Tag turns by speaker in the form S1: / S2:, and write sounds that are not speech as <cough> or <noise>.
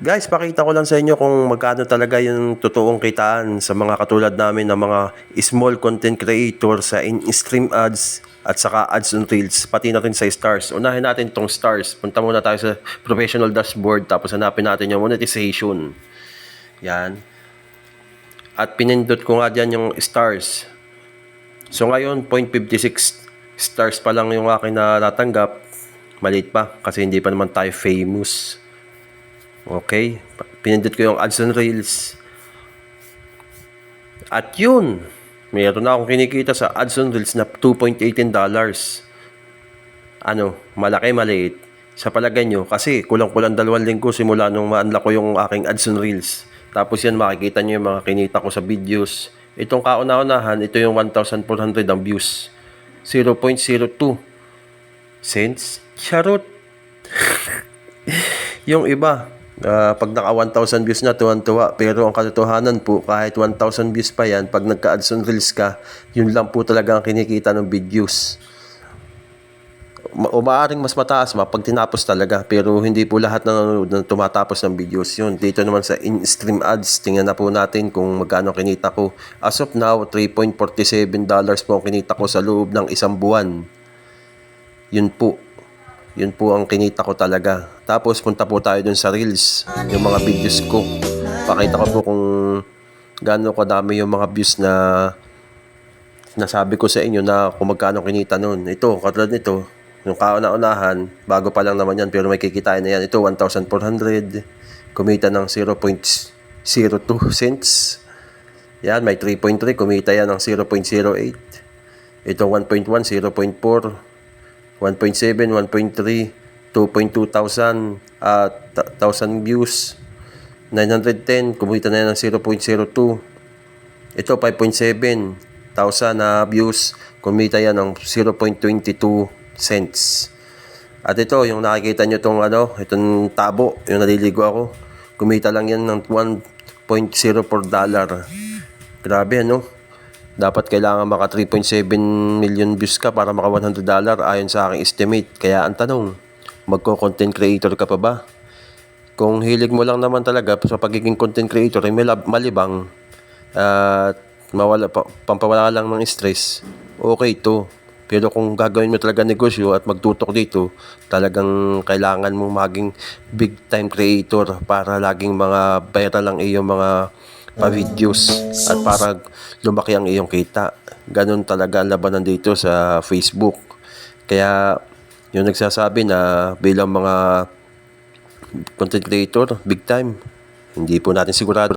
S1: Guys, pakita ko lang sa inyo kung magkano talaga yung totoong kitaan sa mga katulad namin na mga small content creator sa in-stream ads at saka ads on reels, pati na rin sa stars. Unahin natin tong stars. Punta muna tayo sa professional dashboard tapos hanapin natin yung monetization. Yan. At pinindot ko nga dyan yung stars. So ngayon, 0.56 stars pa lang yung akin na natanggap. Maliit pa kasi hindi pa naman tayo famous. Okay. Pinindot ko yung ads on reels. At yun, mayroon na akong kinikita sa ads on reels na 2.18 dollars. Ano, malaki, maliit. Sa palagay nyo, kasi kulang-kulang dalawang linggo simula nung ma-unlock ko yung aking ads on reels. Tapos yan, makikita nyo yung mga kinita ko sa videos. Itong kauna-unahan, ito yung 1,400 ang views. 0.02 cents. Charot. <laughs> yung iba, ah, pag naka 1,000 views na, tuwan-tuwa. Pero ang katotohanan po, kahit 1,000 views pa yan, pag nagka-ads on reels ka, yun lang po talaga ang kinikita ng videos. Ma- o maaaring mas mataas ma pag tinapos talaga. Pero hindi po lahat nanonood na tumatapos ng videos yun dito naman sa in-stream ads tingnan na po natin kung magkano kinita ko. As of now 3.47 dollars po ang kinita ko sa loob ng isang buwan. Yun po yun po ang kinita ko talaga tapos punta po tayo dun sa reels yung mga videos ko pakita ko po kung gaano kadami yung mga views na nasabi ko sa inyo na kung magkano kinita nun. Ito, katulad nito, yung kauna-unahan, bago pa lang naman yan, pero may kikitain na yan. Ito, 1,400. Kumita ng 0.02 cents. Yan, may 3.3. Kumita yan ng 0.08. Ito, 1.1, 0.4. 1.7, 1.3. 2.2 thousand at 1,000 views. 910, kumita na yan ng 0.02. Ito 5.7 thousand na views, kumita yan ng 0.22 cents. At ito, yung nakikita nyo itong ano, itong tabo, yung naliligo ako, kumita lang yan ng 1.04 dollar. Grabe ano? Dapat kailangan maka 3.7 million views ka para maka 100 dollar ayon sa aking estimate. Kaya ang tanong, magko-content creator ka pa ba? Kung hilig mo lang naman talaga sa pagiging content creator ay malab- malibang at mawala pa, pampawala lang ng stress, okay to. Pero kung gagawin mo talaga negosyo at magtutok dito, talagang kailangan mo maging big time creator para laging mga viral ang iyong mga pa-videos at para lumaki ang iyong kita. Ganon talaga ang labanan dito sa Facebook. Kaya yung nagsasabi na bilang mga content creator, big time, hindi po natin sigurado